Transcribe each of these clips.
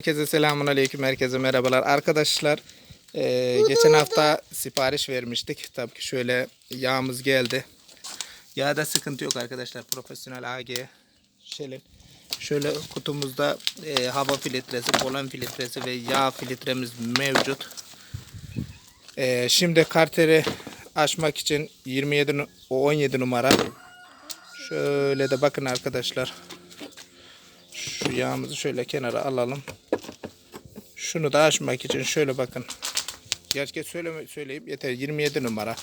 Herkese selamun aleyküm, herkese merhabalar. Arkadaşlar, eee, geçen hafta sipariş vermiştik. Tabii ki şöyle yağımız geldi. Yağda sıkıntı yok arkadaşlar. Profesyonel AG Shell'in. Şöyle kutumuzda eee, hava filtresi, polen filtresi ve yağ filtremiz mevcut. Eee, şimdi karteri açmak için 27 nu- o 17 numara. Şöyle de bakın arkadaşlar. Şu yağımızı şöyle kenara alalım. Şunu da açmak için şöyle bakın. Gerçek söyleme, söyleyeyim yeter 27 numara.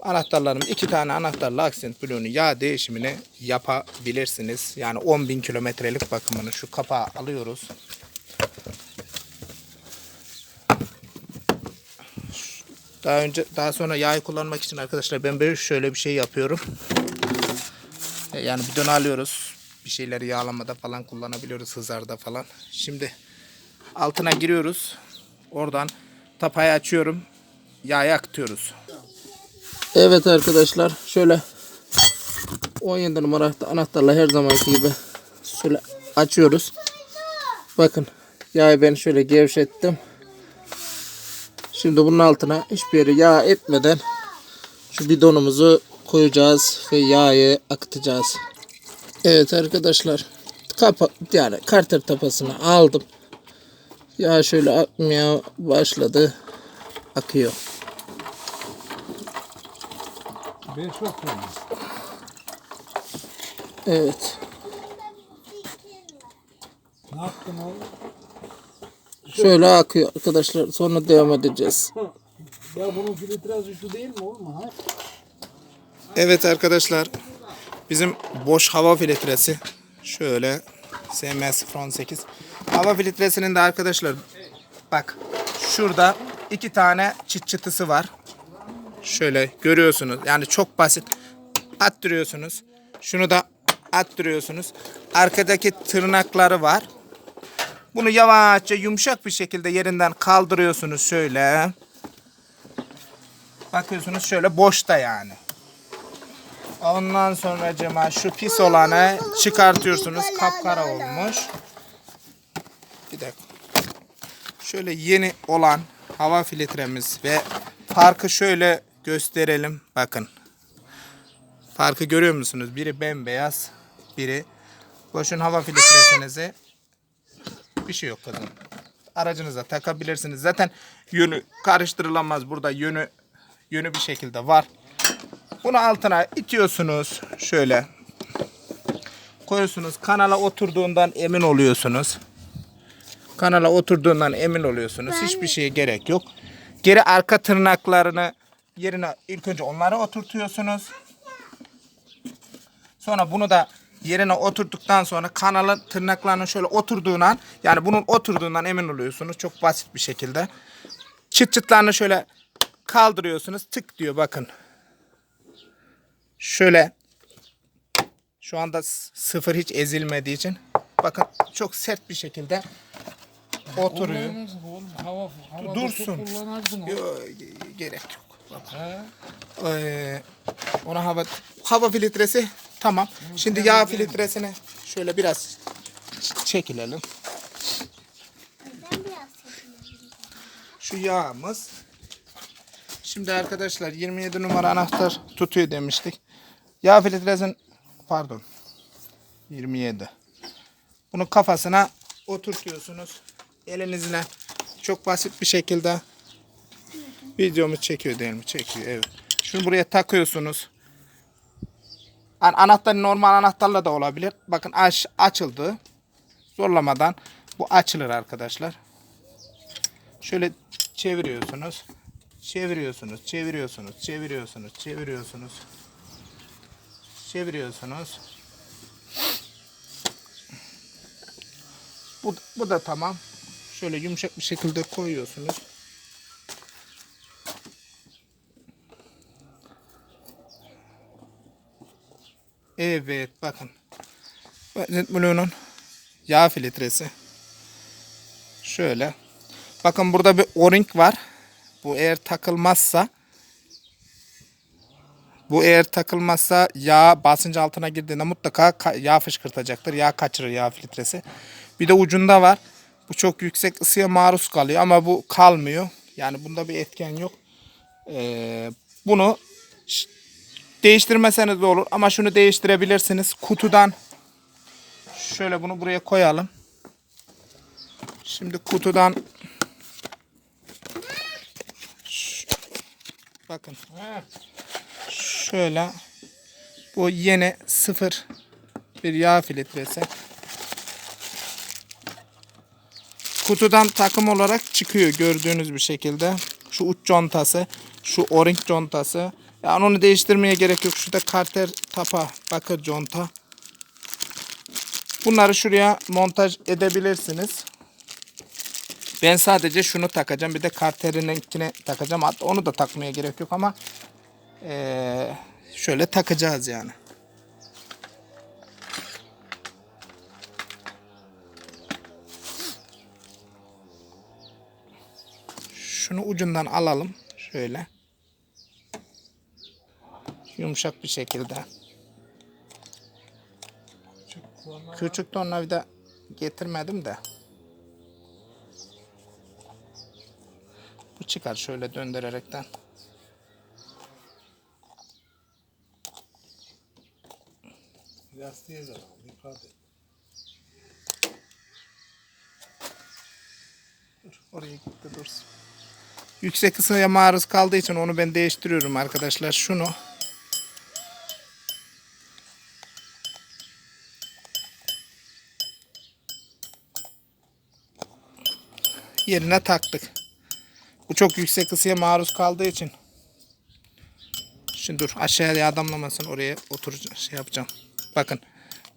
Anahtarlarım iki tane anahtarla Accent Blue'nun yağ değişimini yapabilirsiniz. Yani 10.000 kilometrelik bakımını şu kapağı alıyoruz. Daha önce daha sonra yağı kullanmak için arkadaşlar ben böyle şöyle bir şey yapıyorum. E, Yani bidon alıyoruz. Bir şeyleri yağlamada falan kullanabiliyoruz hızarda falan. Şimdi altına giriyoruz. Oradan tapayı açıyorum. Yağı akıtıyoruz. Evet arkadaşlar şöyle 17 numara anahtarla her zamanki gibi şöyle açıyoruz. Bakın yağı ben şöyle gevşettim. Şimdi bunun altına hiçbir yere yağ etmeden şu bidonumuzu koyacağız ve yağı akıtacağız. Evet arkadaşlar kapa yani karter tapasını aldım. Yağ şöyle akmaya başladı. Akıyor. Çok beğendim. Evet. Ne yaptın oğlum? Şöyle akıyor arkadaşlar. Sonra devam edeceğiz. Ya bunun filtresi şu değil mi oğlum ha? Evet arkadaşlar. Bizim boş hava filtresi. Şöyle SMS 18. Hava filtresinin de arkadaşlar bak şurada iki tane çıt çıtısı var. Şöyle görüyorsunuz. Yani çok basit. Attırıyorsunuz. Şunu da attırıyorsunuz. Arkadaki tırnakları var. Bunu yavaşça yumuşak bir şekilde yerinden kaldırıyorsunuz şöyle. Bakıyorsunuz şöyle boşta yani. Ondan sonra cema şu pis olanı çıkartıyorsunuz. Kapkara olmuş. Bir dakika. Şöyle yeni olan hava filtremiz ve farkı şöyle gösterelim. Bakın. Farkı görüyor musunuz? Biri bembeyaz, biri boşun hava filtresinizi bir şey yok kızım. Aracınıza takabilirsiniz. Zaten yönü karıştırılamaz. Burada yönü yönü bir şekilde var. Bunu altına itiyorsunuz. Şöyle koyuyorsunuz. Kanala oturduğundan emin oluyorsunuz. Kanala oturduğundan emin oluyorsunuz. Hiçbir şeye gerek yok. Geri arka tırnaklarını yerine ilk önce onları oturtuyorsunuz. Sonra bunu da yerine oturttuktan sonra kanalın tırnaklarının şöyle oturduğundan yani bunun oturduğundan emin oluyorsunuz. Çok basit bir şekilde. Çıt çıtlarını şöyle kaldırıyorsunuz. Tık diyor bakın. Şöyle şu anda sıfır hiç ezilmediği için bakın çok sert bir şekilde oturuyor. Oğlum. Hava, hava Dursun. Yo, ge- gerek yok. He? Ee, ona hava hava filtresi tamam. Şimdi yağ filtresini şöyle biraz ç- çekilelim. Şu yağımız. Şimdi arkadaşlar 27 numara anahtar tutuyor demiştik. Yağ filtresin pardon 27. Bunu kafasına oturtuyorsunuz. Elinizle çok basit bir şekilde Videomuz çekiyor değil mi? Çekiyor evet. Şunu buraya takıyorsunuz. An anahtar normal anahtarla da olabilir. Bakın aç açıldı. Zorlamadan bu açılır arkadaşlar. Şöyle çeviriyorsunuz. Çeviriyorsunuz, çeviriyorsunuz, çeviriyorsunuz, çeviriyorsunuz. Çeviriyorsunuz. Bu, bu da tamam. Şöyle yumuşak bir şekilde koyuyorsunuz. Evet bakın. Blue'nun yağ filtresi. Şöyle. Bakın burada bir o-ring var. Bu eğer takılmazsa bu eğer takılmazsa yağ basınç altına girdiğinde mutlaka ka- yağ fışkırtacaktır. Yağ kaçırır yağ filtresi. Bir de ucunda var. Bu çok yüksek ısıya maruz kalıyor ama bu kalmıyor. Yani bunda bir etken yok. Ee, bunu değiştirmeseniz de olur ama şunu değiştirebilirsiniz. Kutudan şöyle bunu buraya koyalım. Şimdi kutudan bakın şöyle bu yeni sıfır bir yağ filtresi. Kutudan takım olarak çıkıyor gördüğünüz bir şekilde. Şu uç contası, şu o-ring contası. Yani onu değiştirmeye gerek yok. Şurada karter tapa bakır conta. Bunları şuraya montaj edebilirsiniz. Ben sadece şunu takacağım. Bir de karterininkine takacağım. Hatta onu da takmaya gerek yok ama eee, şöyle takacağız yani. Şunu ucundan alalım. Şöyle. Yumuşak bir şekilde. Küçük tornavida getirmedim de. Bu çıkar şöyle döndürerekten. Lastiğe zarar. Dikkat et. Oraya gitti dursun. Yüksek ısıya maruz kaldığı için onu ben değiştiriyorum arkadaşlar. Şunu yerine taktık. Bu çok yüksek ısıya maruz kaldığı için. Şimdi dur aşağıya adamlamasın oraya oturacağım şey yapacağım. Bakın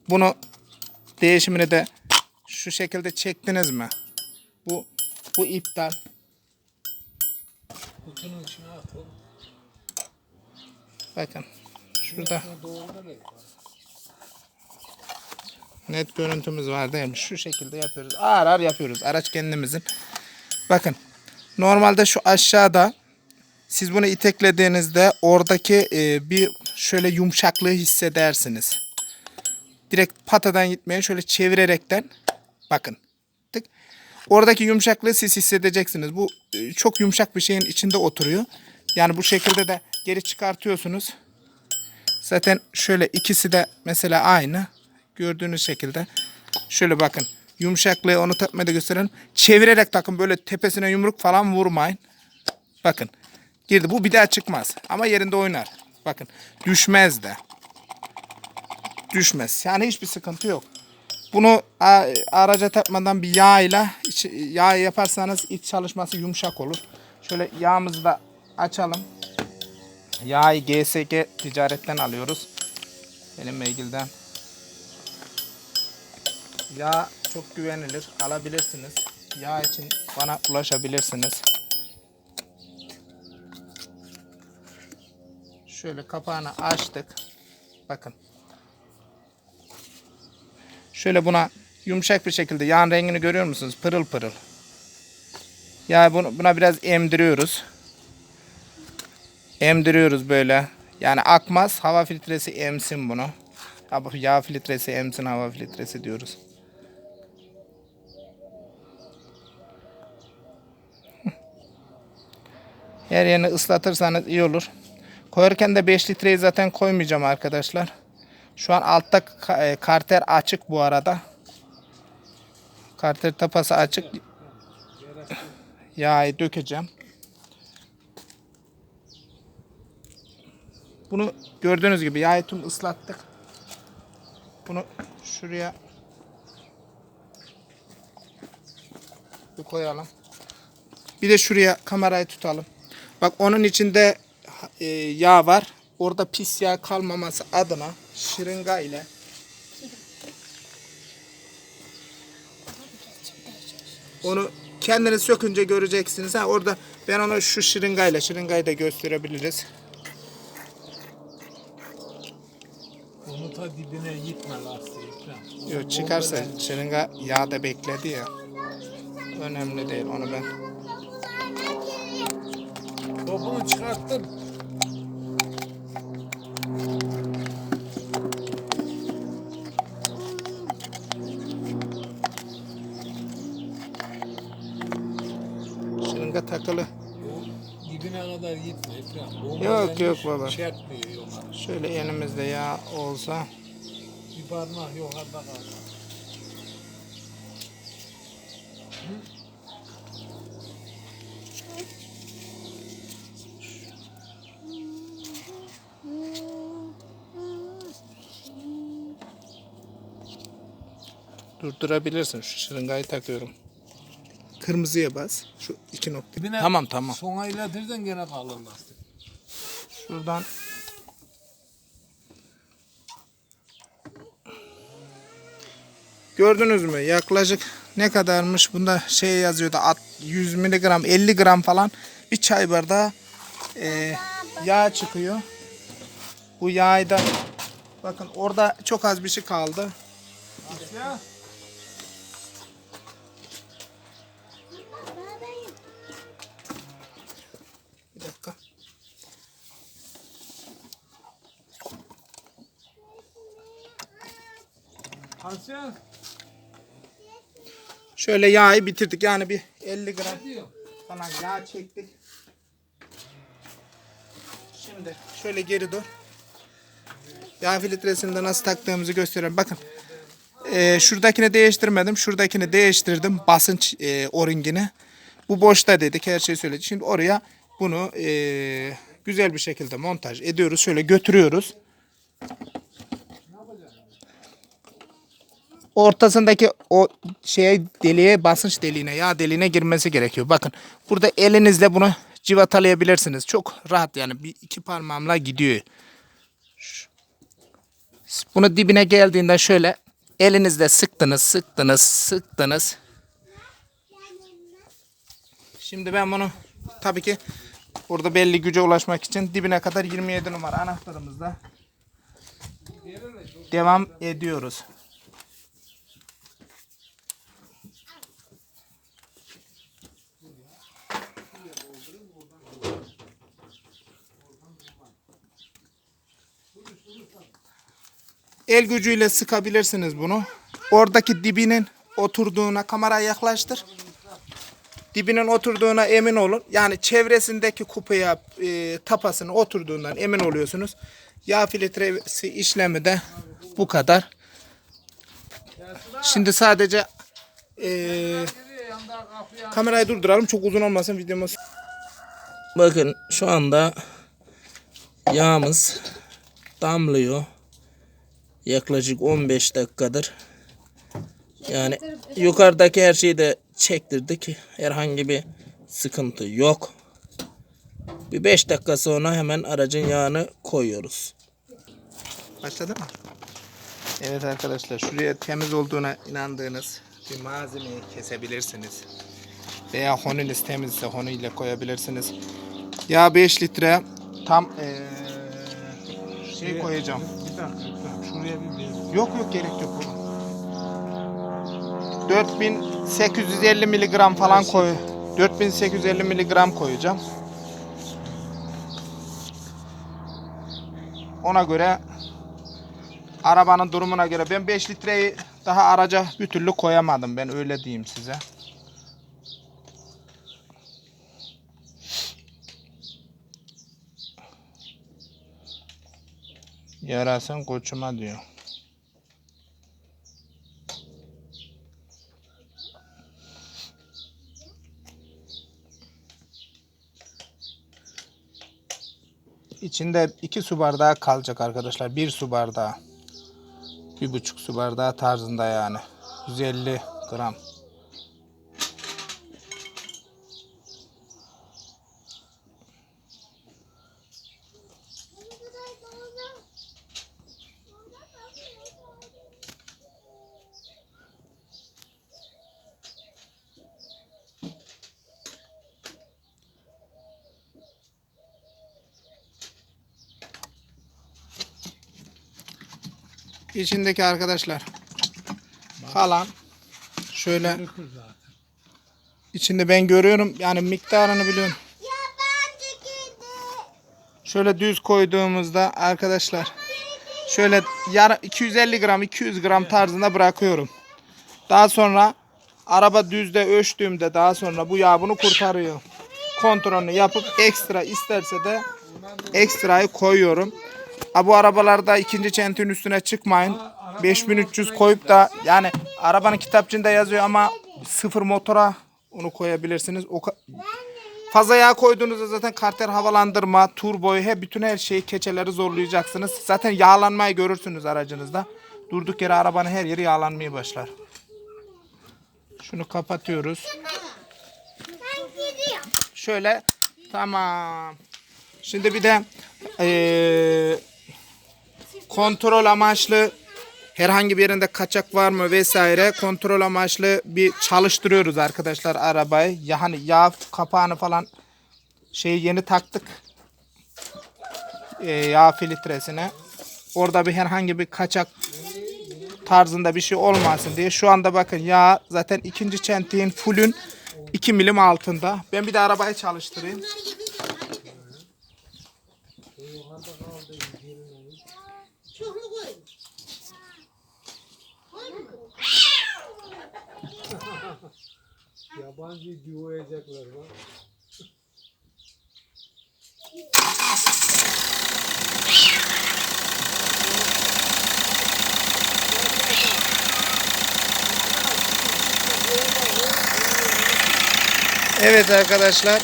bunu değişimini de şu şekilde çektiniz mi? Bu bu iptal. Kutunun içine at oğlum. Bakın şurada net görüntümüz var değil mi? Şu şekilde yapıyoruz. Ağır ağır yapıyoruz. Araç kendimizin. Bakın normalde şu aşağıda siz bunu iteklediğinizde oradaki e, bir şöyle yumuşaklığı hissedersiniz. Direkt patadan gitmeye şöyle çevirerekten bakın. Oradaki yumuşaklığı siz hissedeceksiniz. Bu e, çok yumuşak bir şeyin içinde oturuyor. Yani bu şekilde de geri çıkartıyorsunuz. Zaten şöyle ikisi de mesela aynı. Gördüğünüz şekilde. Şöyle bakın. Yumuşaklığı onu takmada gösterelim. Çevirerek takın. Böyle tepesine yumruk falan vurmayın. Bakın. Girdi. Bu bir daha çıkmaz. Ama yerinde oynar. Bakın. Düşmez de. Düşmez. Yani hiçbir sıkıntı yok. Bunu araca takmadan bir yağ ile yağ yaparsanız iç çalışması yumuşak olur. Şöyle yağımızı da açalım. Yağı GSG ticaretten alıyoruz. Benim meygilden. Yağ çok güvenilir. Alabilirsiniz. Yağ için bana ulaşabilirsiniz. Şöyle kapağını açtık. Bakın. Şöyle buna yumuşak bir şekilde yağın rengini görüyor musunuz? Pırıl pırıl. Ya bunu, buna biraz emdiriyoruz. Emdiriyoruz böyle. Yani akmaz. Hava filtresi emsin bunu. Yağ filtresi emsin hava filtresi diyoruz. Her yerini ıslatırsanız iyi olur. Koyarken de 5 litreyi zaten koymayacağım arkadaşlar. Şu an altta e, karter açık bu arada. Karter tapası açık. Yağı dökeceğim. Bunu gördüğünüz gibi yağı tüm ıslattık. Bunu şuraya bir koyalım. Bir de şuraya kamerayı tutalım. Bak onun içinde e, yağ var. Orada pis yağ kalmaması adına şırınga ile onu kendiniz sökünce göreceksiniz. Ha, orada ben onu şu şırıngayla şırıngayı da gösterebiliriz. Onu ta dibine gitme lastiği. Yok çıkarsa şırınga yağda bekledi ya. Önemli değil onu ben. Topunu çıkarttın. Yok, yok baba. Şöyle elimizde yağ olsa. Bir parmak yukarıda kaldı. Durdurabilirsin. Şu şırıngayı takıyorum. Kırmızıya bas. Şu iki nokta. Dibine Tamam tamam. Sona iletirsen gene kalır lastik. Şuradan Gördünüz mü? Yaklaşık ne kadarmış? Bunda şey yazıyordu. at- 100 miligram, 50 gram falan bir çay bardağı e, yağ çıkıyor. Bu yağı da bakın orada çok az bir şey kaldı. Asya. Şöyle yağı bitirdik. Yani bir 50 gram falan yağ çektik. Şimdi şöyle geri dur. Yağ filtresini de nasıl taktığımızı gösteriyorum. Bakın. Ee, şuradakini değiştirmedim. Şuradakini değiştirdim. Basınç e, oringini. Bu boşta dedik. Her şeyi söyledik. Şimdi oraya bunu e, güzel bir şekilde montaj ediyoruz. Şöyle götürüyoruz. Ortasındaki o şeye deliğe basınç deliğine yağ deliğine girmesi gerekiyor. Bakın burada elinizle bunu civatalayabilirsiniz. Çok rahat yani bir iki parmağımla gidiyor. Bunu dibine geldiğinde şöyle elinizle sıktınız, sıktınız, sıktınız. Şimdi ben bunu tabii ki burada belli güce ulaşmak için dibine kadar 27 numara anahtarımızla devam ediyoruz. El gücüyle sıkabilirsiniz bunu. Oradaki dibinin oturduğuna kameraya yaklaştır. Dibinin oturduğuna emin olun. Yani çevresindeki kupaya, e, tapasının oturduğundan emin oluyorsunuz. Yağ filtresi işlemi de bu kadar. Şimdi sadece e, kamerayı durduralım. Çok uzun olmasın videomuz. Bakın şu anda yağımız damlıyor yaklaşık 15 dakikadır. Yani yukarıdaki her şeyi de çektirdik. Herhangi bir sıkıntı yok. Bir 5 dakika sonra hemen aracın yağını koyuyoruz. Başladı mı? Evet arkadaşlar şuraya temiz olduğuna inandığınız bir malzemeyi kesebilirsiniz. Veya honiniz temizse honu ile koyabilirsiniz. Yağ 5 litre tam eee, şey koyacağım. Bir dakika Ekrem. Şuraya Yok yok gerek yok. 4850 miligram falan koy. 4850 miligram koyacağım. Ona göre arabanın durumuna göre ben 5 litreyi daha araca bir türlü koyamadım ben öyle diyeyim size. Yarasın koçuma diyor. İçinde iki su bardağı kalacak arkadaşlar. Bir su bardağı. Bir buçuk su bardağı tarzında yani. 150 gram. İçindeki arkadaşlar kalan şöyle içinde ben görüyorum yani miktarını biliyorum. Şöyle düz koyduğumuzda arkadaşlar şöyle yar 250 gram 200 gram tarzında bırakıyorum. Daha sonra araba düzde ölçtüğümde daha sonra bu yağ bunu kurtarıyor. kontrolünü yapıp ekstra isterse de ekstrayı koyuyorum. Ha bu arabalarda ikinci çentin üstüne çıkmayın. 5300 koyup da yani arabanın kitapçığında yazıyor ama sıfır motora onu koyabilirsiniz. O Fazla yağ koyduğunuzda zaten karter havalandırma, turboyu hep bütün her şeyi keçeleri zorlayacaksınız. Zaten yağlanmayı görürsünüz aracınızda. Durduk yere arabanın her yeri yağlanmaya başlar. Şunu kapatıyoruz. Şöyle tamam. Şimdi bir de eee, kontrol amaçlı herhangi bir yerinde kaçak var mı vesaire kontrol amaçlı bir çalıştırıyoruz arkadaşlar arabayı. Ya hani yağ kapağını falan şeyi yeni taktık. Eee, yağ filtresine. Orada bir herhangi bir kaçak tarzında bir şey olmasın diye. Şu anda bakın yağ zaten ikinci çentiğin fullün 2 milim altında. Ben bir de arabayı çalıştırayım. Yabancı diyoyacaklar bak. Evet arkadaşlar.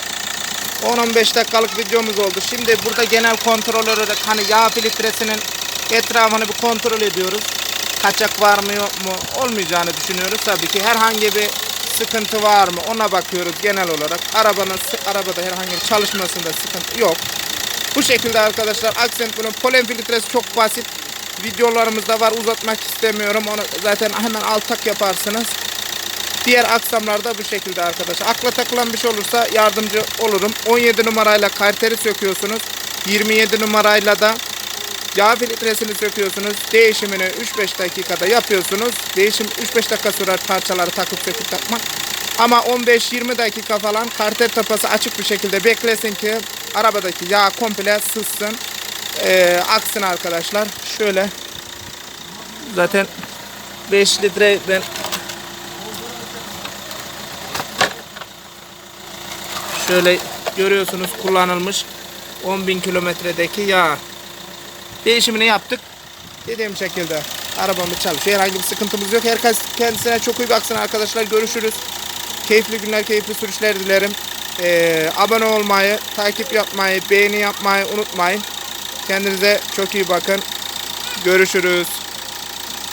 10-15 dakikalık videomuz oldu. Şimdi burada genel kontrol olarak hani yağ filtresinin etrafını bir kontrol ediyoruz. Kaçak var mı yok mu olmayacağını düşünüyoruz. Tabii ki herhangi bir sıkıntı var mı ona bakıyoruz genel olarak. Arabanın arabada herhangi bir çalışmasında sıkıntı yok. Bu şekilde arkadaşlar Accent bunun polen filtresi çok basit. Videolarımızda var uzatmak istemiyorum. Onu zaten hemen alt tak yaparsınız. Diğer aksamlarda bu şekilde arkadaşlar. Akla takılan bir şey olursa yardımcı olurum. 17 numarayla karteri söküyorsunuz. 27 numarayla da yağ filtresini söküyorsunuz. Değişimini 3-5 dakikada yapıyorsunuz. Değişim 3-5 dakika sürer parçaları takıp söküp takmak. Ama 15-20 dakika falan karter tapası açık bir şekilde beklesin ki arabadaki yağ komple sızsın. Ee, aksın arkadaşlar. Şöyle zaten 5 litre ben Şöyle görüyorsunuz kullanılmış 10.000 kilometredeki yağ. Değişimini yaptık. Dediğim şekilde arabamız çalışıyor. Herhangi bir sıkıntımız yok. Herkes kendisine çok iyi baksın arkadaşlar. Görüşürüz. Keyifli günler, keyifli sürüşler dilerim. Ee, abone olmayı, takip yapmayı, beğeni yapmayı unutmayın. Kendinize çok iyi bakın. Görüşürüz.